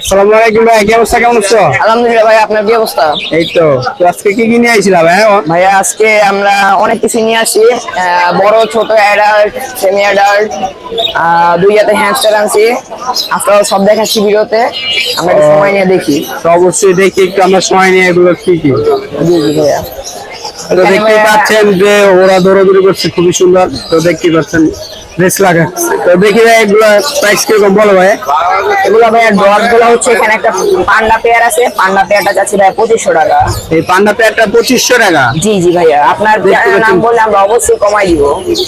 আসসালামু আলাইকুম ভাই কি অবস্থা? কেমন আছো? আলহামদুলিল্লাহ ভাই আপনার কি অবস্থা? এই তো আজকে কি কি নিয়ে আইছিলা ভাই ভাইয়া আজকে আমরা অনেক কিছু নিয়ে আসি। বড় ছোট অ্যাডাল্ট সেমি অ্যাডাল্ট দুই আনছি। সব দেখাচ্ছি ভিডিওতে। আমরা একটু সময় নিয়ে দেখি। তো অবশ্যই দেখি একটু আমরা সময় নিয়ে এগুলো কি কি? জি জি ভাইয়া। তো দেখতে পাচ্ছেন যে ওরা দৌড়াদৌড়ি করছে খুবই সুন্দর। তো দেখতে পাচ্ছেন রেস লাগা তো দেখি ভাই এগুলো প্রাইস কীরকম বলো ভাই। এগুলো ভাইয়া ডটগুলো হচ্ছে এখানে একটা পান্ডা পেয়ার আছে। পান্ডা পেয়ারটা যাচ্ছে ভাই পঁচিশশো টাকা। এই পান্ডা প্যাডটা পঁচিশশো টাকা? জি জি ভাইয়া। আপনার নাম বললে আমরা অবশ্যই কমাই দিব।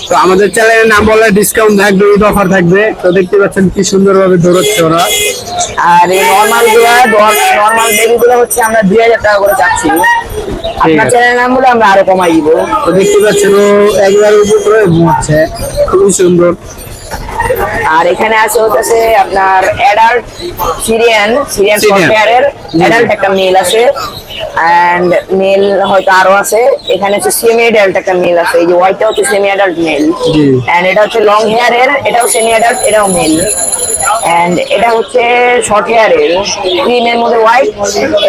তো আমাদের চ্যানেলের নাম বললে ডিসকাউন্ট থাকবে উইথ অফার থাকবে। তো দেখতে পাচ্ছেন কি সুন্দরভাবে দৌড়চ্ছে ওরা। আর এই নর্মালগুলো নর্মাল বেবি গুলো হচ্ছে আমরা দুই হাজার টাকা করে চাচ্ছি। আপনার। চ্যানেলের নাম বলে আমরা আরও কমাই দিব। তো দেখতে পাচ্ছেন ও একবার উপরে ঘুমাচ্ছে। খুবই সুন্দর। আর এখানে আছে হচ্ছে আপনার অ্যাডাল্ট সিরিয়ান সিরিয়ান। সফটওয়্যারের অ্যাডাল্ট একটা মেল আছে। এন্ড মেল হয়তো আরও আছে। এখানে হচ্ছে সেমি অ্যাডাল্ট একটা মেল আছে। এই যে হোয়াইটটা হচ্ছে সেমি অ্যাডাল্ট মেল। এন্ড এটা হচ্ছে লং হেয়ারের এটাও সেমি অ্যাডাল্ট এটাও মেল এন্ড এটা হচ্ছে শর্ট হেয়ারের ক্রিমের মধ্যে হোয়াইট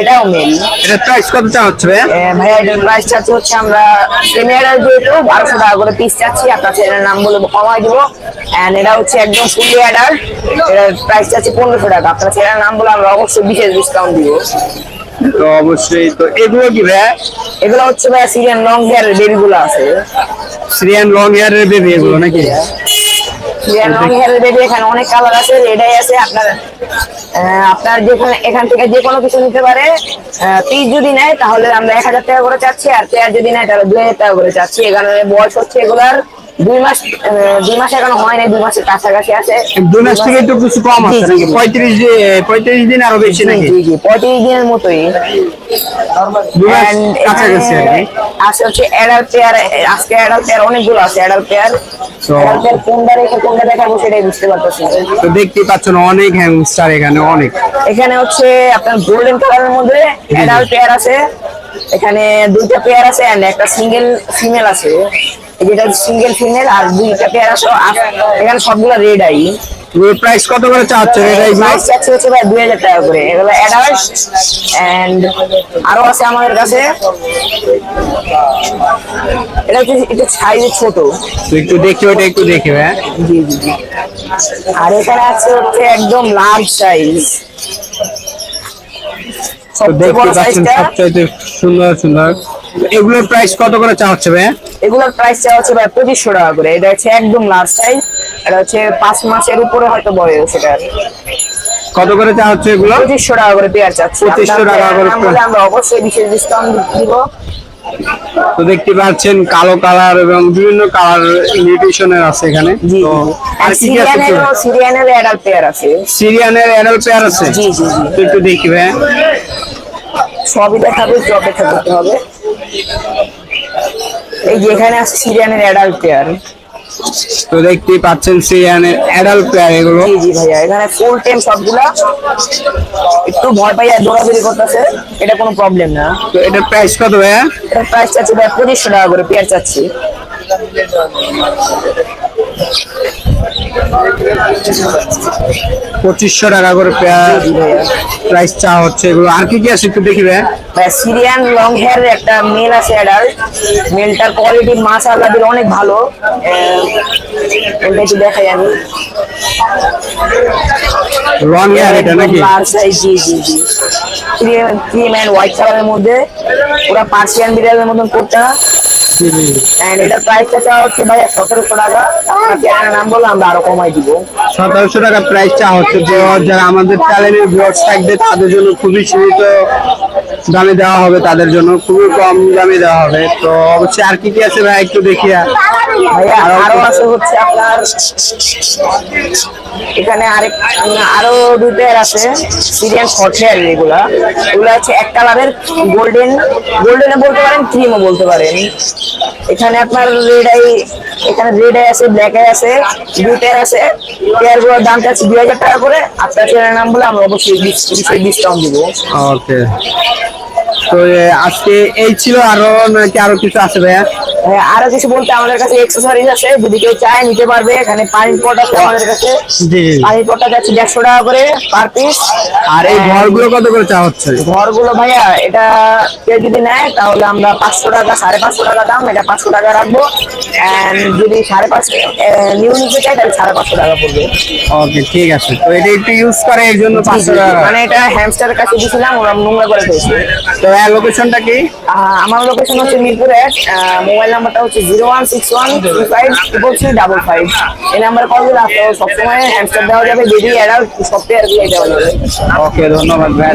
এটাও মেল এটা প্রাইস কত চা হচ্ছে ভাই ভাইয়া এটার প্রাইস চাচ্ছি হচ্ছে আমরা সেমি যেহেতু বারোশো টাকা করে পিস চাচ্ছি আপনার চ্যানেলের নাম বলে কমাই দিব। এন্ড এটা হচ্ছে একদম ফুলি অ্যাডাল্ট এটার প্রাইস চাচ্ছি পনেরোশো টাকা। আপনার চ্যানেলের নাম বলে আমরা অবশ্যই বিশেষ ডিসকাউন্ট দিব। তো অবশ্যই তো এগুলো কি ভাই এগুলো হচ্ছে ভাইয়া সিরিয়ান লং হেয়ারের বেবিগুলো আছে। সিরিয়ান লং হেয়ারের বেবি এগুলো নাকি সিরিয়ান লং হেয়ারের বেবি এখানে অনেক কালার আছে রেডাই আছে আপনার আপনার যেখানে এখান থেকে যে কোনো কিছু নিতে পারে পিস যদি নেয় তাহলে আমরা এক হাজার টাকা করে চাচ্ছি আর পেয়ার যদি নেয় তাহলে দুই হাজার টাকা করে চাচ্ছি। এখানে বয়স হচ্ছে এগুলার দুই মাস দুই মাস এখনও হয় নাই দুই মাসের কাছাকাছি আছে। দুই মাস থেকে একটু কিছু কম আছে নাকি? পঁয়ত্রিশ দিন পঁয়ত্রিশ দিন আরও বেশি নাকি? জি জি পঁয়ত্রিশ দিনের মতোই। কাছাকাছি আছে হচ্ছে অ্যাডাল্ট পেয়ার আজকে অ্যাডাল্ট পেয়ার অনেকগুলো আছে অ্যাডাল্ট অ্যাডাল্ট পেয়ার কোনটা রেখে কোনটা দেখাবো সেটাই বুঝতে পারতেছি তো দেখতেই পাচ্ছেন অনেক হ্যামস্টার এখানে অনেক। এখানে হচ্ছে আপনার গোল্ডেন কালারের মধ্যে অ্যাডাল্ট পেয়ার আছে। এখানে দুইটা পেয়ার আছে এন্ড একটা সিঙ্গেল ফিমেল আছে। যেটা সিঙ্গেল ফিমেল আর দুইটা পেয়ার আছে। এখানে সবগুলো রেড আই প্রাইস কত করে চা হচ্ছে এটা? প্রাইস চাচ্ছে হচ্ছে ভাই দুই হাজার টাকা করে। এগুলো অ্যাডাল্ট এন্ড আরও আছে আমাদের কাছে। এটা হচ্ছে একটু সাইজে ছোট। তো একটু দেখি ওটা একটু দেখি হ্যাঁ জি জি আর এখানে আছে হচ্ছে একদম লার্জ সাইজ তো দেখতে পাচ্ছেন সবচাইতে সুন্দর সুন্দর। এগুলোর প্রাইস কত করে চা হচ্ছে ভাই এগুলোর প্রাইস চাওয়া হচ্ছে ভাই পঁচিশশো টাকা করে। এটা হচ্ছে একদম লার্জ সাইজ এটা হচ্ছে পাঁচ মাসের উপরে হয়তো বয়স এটা। কত করে চা হচ্ছে এগুলো? পঁচিশশো টাকা করে পেয়ার চাচ্ছি। 2500 টাকা করে আমরা অবশ্যই বিশেষ ডিসকাউন্ট দিব। তো দেখতে পাচ্ছেন কালো কালার এবং বিভিন্ন কালার নিউট্রিশনের আছে এখানে। তো আর কি কি আছে সিরিয়ানের অ্যাডাল্ট পেয়ার আছে। সিরিয়ানের অ্যাডাল্ট পেয়ার আছে? জি, জি, জি। একটু দেখি ভাই। সবই দেখাবে একটু অপেক্ষা করতে হবে। এই যে এখানে আছে সিরিয়ানের অ্যাডাল্ট পেয়ার তো দেখতেই পাচ্ছেন সিরিয়ানের অ্যাডাল্ট প্লেয়ার এগুলো। জি জি ভাইয়া এখানে ফুল টাইম সবগুলা। একটু ভয় পাইয়া দৌড়াদৌড়ি করতেছে এটা কোনো প্রবলেম না। তো এটার প্রাইস কত ভাইয়া? এটার প্রাইস চাচ্ছি ভাই পঁচিশশো টাকা করে পেয়ার চাচ্ছি। পঁচিশশো টাকা করে পেয়ার জি ভাইয়া প্রাইস চা হচ্ছে এগুলো। আর কি কি আছে একটু দেখি সিরিয়ান লং হেয়ার একটা মেল আছে অ্যাডাল্ট মেলটার কোয়ালিটি মাশাআল্লাহ অনেক ভালো। এটা একটু দেখাই আমি। লং হেয়ার এটা নাকি? লার্জ সাইজ জি জি জি। ক্রিম ক্রিম এন্ড হোয়াইট কালারের মধ্যে। পুরো পার্সিয়ান বিড়ালের মতন জি। এন্ড এটা প্রাইসটা হচ্ছে টাকা। আমরা প্রাইসটা হচ্ছে আমাদের চ্যানেলের ভিউয়ার্স থাকবে, তাদের জন্য খুবই সীমিত দামে দেওয়া হবে তাদের জন্য খুবই কম দামে দেওয়া হবে। তো অবশ্যই আর কি কি আছে ভাই একটু দেখি। ভাইয়া আরও আছে হচ্ছে আপনার এখানে আরেক আরও দুই পেয়ার আছে সিরিয়াল শর্ট হেয়ার এগুলা। এগুলো হচ্ছে এক কালারের গোল্ডেন গোল্ডেনে বলতে পারেন ক্রিমও বলতে পারেন। এখানে আপনার রেড আই এখানে রেড আই আছে ব্ল্যাক আই আছে দুই পেয়ার আছে। পেয়ারগুলোর দাম চাচ্ছে দুই হাজার টাকা করে। আপনার চ্যানেলের নাম বলে আমরা অবশ্যই ডিসকাউন্ট দিব। ওকে তো আজকে এই ছিল আরও নাকি আরও কিছু আছে ভাইয়া? হ্যাঁ, আরও কিছু বলতে আমাদের কাছে এক্সেসরিজ আছে। যদি কেউ চায় নিতে পারবে। এখানে পাইন পট আছে আমাদের কাছে। পানির পটটা যাচ্ছে দেড়শো টাকা করে পার পিস আর এই ঘরগুলো কত করে চা হচ্ছে? ঘরগুলো ভাইয়া এটা কেউ যদি নেয় তাহলে আমরা পাঁচশো টাকা সাড়ে পাঁচশো টাকা দাম এটা পাঁচশো টাকা রাখব। যদি সাড়ে পাঁচ নিউ নিতে চাই তাহলে সাড়ে পাঁচশো টাকা পড়বে। ওকে ঠিক আছে। তো এটা একটু ইউজ করে এর জন্য পাঁচশো টাকা। মানে এটা হ্যামস্টারের কাছে দিয়েছিলাম ওরা নোংরা করে ফেলছে। তো এর লোকেশনটা কি? আমার লোকেশন হচ্ছে মিরপুর এক মোবাইল নাম্বারটা হচ্ছে zero one six one three five triple three double five এই নাম্বারে কল দিলে আপনার সবসময় হ্যামস্টার দেওয়া যাবে বেবি অ্যাডাল্ট সব পেয়ার দেওয়া যাবে। ওকে ধন্যবাদ ভাই